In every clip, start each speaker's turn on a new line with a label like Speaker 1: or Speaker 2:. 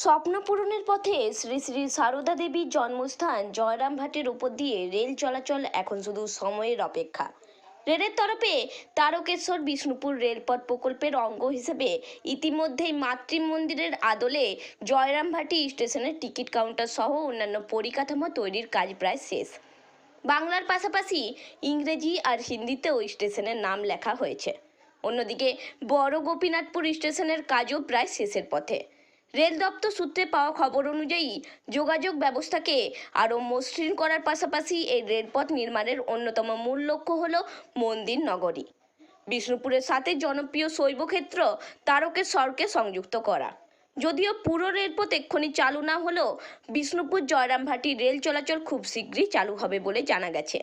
Speaker 1: স্বপ্ন পূরণের পথে শ্রী শ্রী সারদা দেবীর জন্মস্থান জয়রামভাটির উপর দিয়ে রেল চলাচল এখন শুধু সময়ের অপেক্ষা। রেলের তরফে তারকেশ্বর বিষ্ণুপুর রেলপথ প্রকল্পের অঙ্গ হিসেবে ইতিমধ্যেই মাতৃ মন্দিরের আদলে জয়রামভাটি স্টেশনের টিকিট কাউন্টার সহ অন্যান্য পরিকাঠামো তৈরির কাজ প্রায় শেষ। বাংলার পাশাপাশি ইংরেজি আর হিন্দিতেও স্টেশনের নাম লেখা হয়েছে। অন্যদিকে বড় গোপীনাথপুর স্টেশনের কাজও প্রায় শেষের পথে। রেল দপ্তর সূত্রে পাওয়া খবর অনুযায়ী যোগাযোগ ব্যবস্থাকে আরও মসৃণ করার পাশাপাশি এই রেলপথ নির্মাণের অন্যতম মূল লক্ষ্য হল মন্দির নগরী বিষ্ণুপুরের সাথে জনপ্রিয় শৈবক্ষেত্র তারকের তারকেশ্বরকে সংযুক্ত করা। যদিও পুরো রেলপথ এক্ষুনি চালু না হলেও বিষ্ণুপুর জয়রামভাটি রেল চলাচল খুব শীঘ্রই চালু হবে বলে জানা গেছে।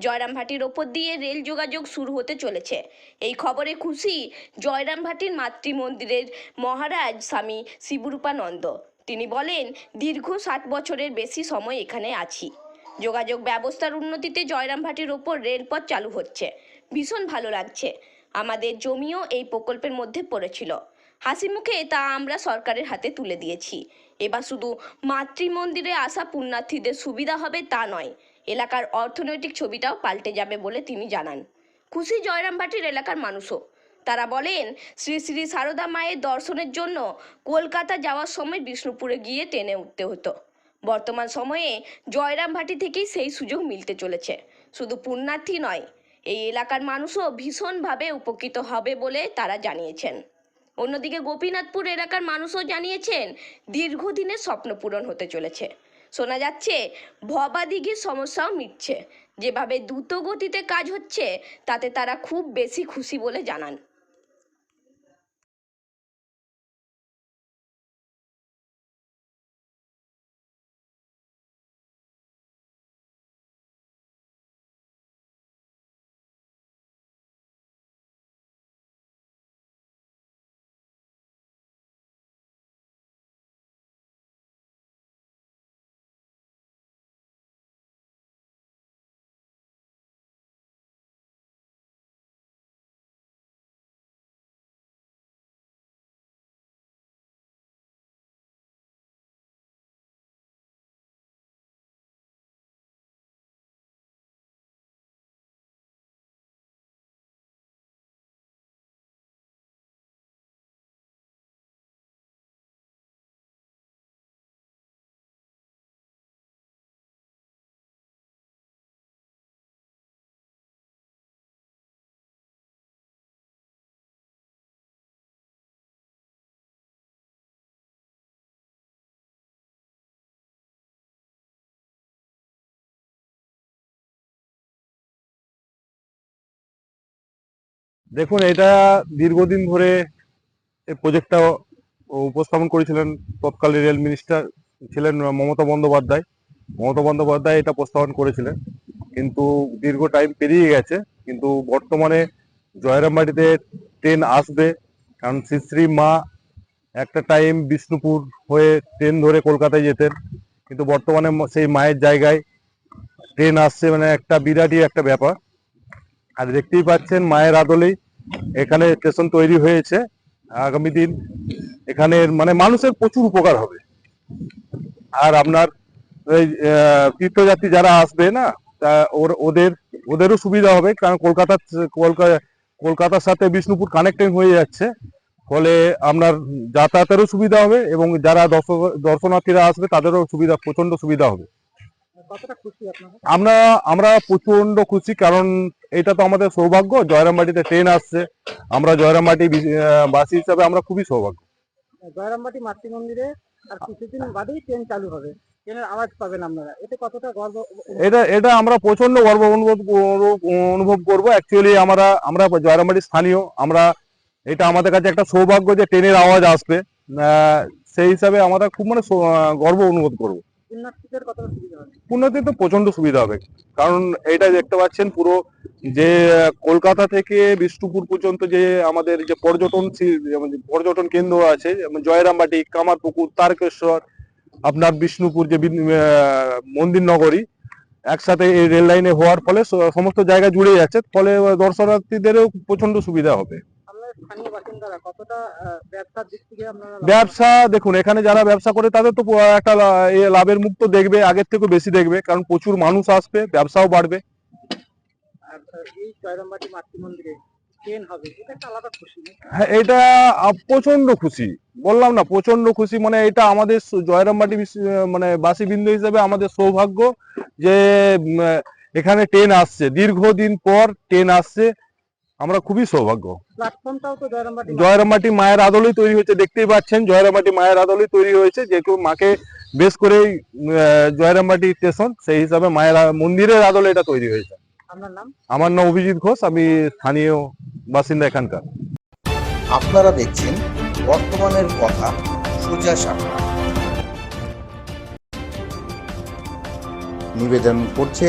Speaker 1: জয়রামভাটির ওপর দিয়ে রেল যোগাযোগ শুরু হতে চলেছে। এই খবরে খুশি জয়রামভাটির মাতৃ মন্দিরের মহারাজ স্বামী শিবরূপানন্দ। তিনি বলেন, দীর্ঘ ষাট বছরের বেশি সময় এখানে আছি। যোগাযোগ ব্যবস্থার উন্নতিতে জয়রামভাটির ওপর রেলপথ চালু হচ্ছে। ভীষণ ভালো লাগছে। আমাদের জমিও এই প্রকল্পের মধ্যে পড়েছিল। হাসি মুখে তা আমরা সরকারের হাতে তুলে দিয়েছি। এবার শুধু মাতৃ মন্দিরে আসা পুণ্যার্থীদের সুবিধা হবে তা নয় এলাকার অর্থনৈতিক ছবিটাও পাল্টে যাবে বলে তিনি জানান। খুশি জয়রাম ভাটির এলাকার মানুষও। তারা বলেন, শ্রী শ্রী সারদা মায়ের দর্শনের জন্য কলকাতা যাওয়ার সময় বিষ্ণুপুরে গিয়ে ট্রেনে উঠতে হতো। বর্তমান সময়ে জয়রাম ভাটি থেকেই সেই সুযোগ মিলতে চলেছে। শুধু পুণ্যার্থী নয়, এই এলাকার মানুষও ভীষণভাবে উপকৃত হবে বলে তারা জানিয়েছেন। অন্যদিকে গোপীনাথপুর এলাকার মানুষও জানিয়েছেন, দীর্ঘদিনের স্বপ্ন পূরণ হতে চলেছে। শোনা যাচ্ছে, ভবাদিঘির সমস্যাও মিটছে। যেভাবে দ্রুত গতিতে কাজ হচ্ছে, তাতে তারা খুব বেশি খুশি বলে জানান।
Speaker 2: দেখুন, এটা দীর্ঘদিন ধরে এই প্রজেক্টটা উপস্থাপন করেছিলেন তৎকালীন রেল মিনিস্টার ছিলেন মমতা বন্দ্যোপাধ্যায়। মমতা বন্দ্যোপাধ্যায় এটা প্রস্তাবন করেছিলেন। কিন্তু দীর্ঘ টাইম পেরিয়ে গেছে, কিন্তু বর্তমানে জয়রামবাটিতে ট্রেন আসবে, কারণ শ্রী শ্রী মা একটা টাইম বিষ্ণুপুর হয়ে ট্রেন ধরে কলকাতায় যেতেন। কিন্তু বর্তমানে সেই মায়ের জায়গায় ট্রেন আসছে মানে একটা বিরাটই একটা ব্যাপার। আর দেখতেই পাচ্ছেন, মায়ের আদলেই এখানে স্টেশন তৈরি হয়েছে আগামী দিন। এখানে মানে মানুষের প্রচুর উপকার হবে। আর আপনার এই তীর্থযাত্রী যারা আসবে না, তা ওর- ওদের, ওদেরও সুবিধা হবে, কারণ কলকাতা কলকাতা, কলকাতার সাথে বিষ্ণুপুর কানেক্টিং হয়ে যাচ্ছে। ফলে আপনার যাতায়াতেরও সুবিধা হবে এবং যারা দর্শক, দর্শনার্থীরা আসবে, তাদেরও সুবিধা প্রচণ্ড সুবিধা হবে। আমরা আমরা প্রচণ্ড খুশি কারণ এটা তো আমাদের সৌভাগ্য জয়রামবাটিতে ট্রেন আসছে। আমরা জয়রামবাটি বাসী হিসাবে আমরা খুবই সৌভাগ্য।
Speaker 3: জয়রামবাটি মাতৃ মন্দিরে আর কিছুদিন বাদেই ট্রেন চালু হবে। ট্রেনের আওয়াজ পাবেন আপনারা। এতে কতটা গর্ব
Speaker 2: এটা এটা আমরা প্রচণ্ড গর্ব অনুভব অনুভব করব। অ্যাকচুয়ালি আমরা আমরা জয়রামবাটির স্থানীয়। আমরা এটা আমাদের কাছে একটা সৌভাগ্য যে ট্রেনের আওয়াজ আসবে। সেই হিসাবে আমরা খুব মানে গর্ব অনুভব করব। পুণ্যতে তো প্রচণ্ড সুবিধা হবে। কারণ এটা দেখতে পাচ্ছেন পুরো যে কলকাতা থেকে বিষ্ণুপুর পর্যন্ত যে আমাদের যে পর্যটন পর্যটন কেন্দ্র আছে, যেমন জয়রামবাটি, কামারপুকুর, তারকেশ্বর, আপনার বিষ্ণুপুর যে মন্দির নগরী, একসাথে এই রেল লাইনে হওয়ার ফলে সমস্ত জায়গা জুড়ে যাচ্ছে ফলে দর্শনার্থীদেরও প্রচণ্ড সুবিধা হবে। ব্যবসা দেখুন এখানে যারা ব্যবসা করে তাদের তো একটা লাভের মুখ তো দেখবে আগের থেকে বেশি দেখবে কারণ প্রচুর মানুষ আসবে ব্যবসাও বাড়বে? হ্যাঁ এটা প্রচণ্ড খুশি বললাম না প্রচণ্ড খুশি মানে এটা আমাদের জয়রামবাটি মানে বাসীবৃন্দ হিসেবে আমাদের সৌভাগ্য যে এখানে ট্রেন আসছে দীর্ঘদিন পর ট্রেন আসছে আমরা খুবই সৌভাগ্য।
Speaker 3: জয়রামবাটি
Speaker 2: জয়রামবাটি মায়ের আদলেই তৈরি হয়েছে দেখতেই পাচ্ছেন জয়রামবাটি মায়ের আদলেই তৈরি হয়েছে যেহেতু মাকে বেশ আহ, জয়রামবাটি স্টেশন সেই হিসাবে মায়ের মন্দিরের আদলে এটা তৈরি হয়েছে। আমার নাম অভিজিৎ ঘোষ আমি স্থানীয় বাসিন্দা এখানকার।
Speaker 4: আপনারা দেখছেন বর্তমানের কথা সোজা সাপটা। নিবেদন করছে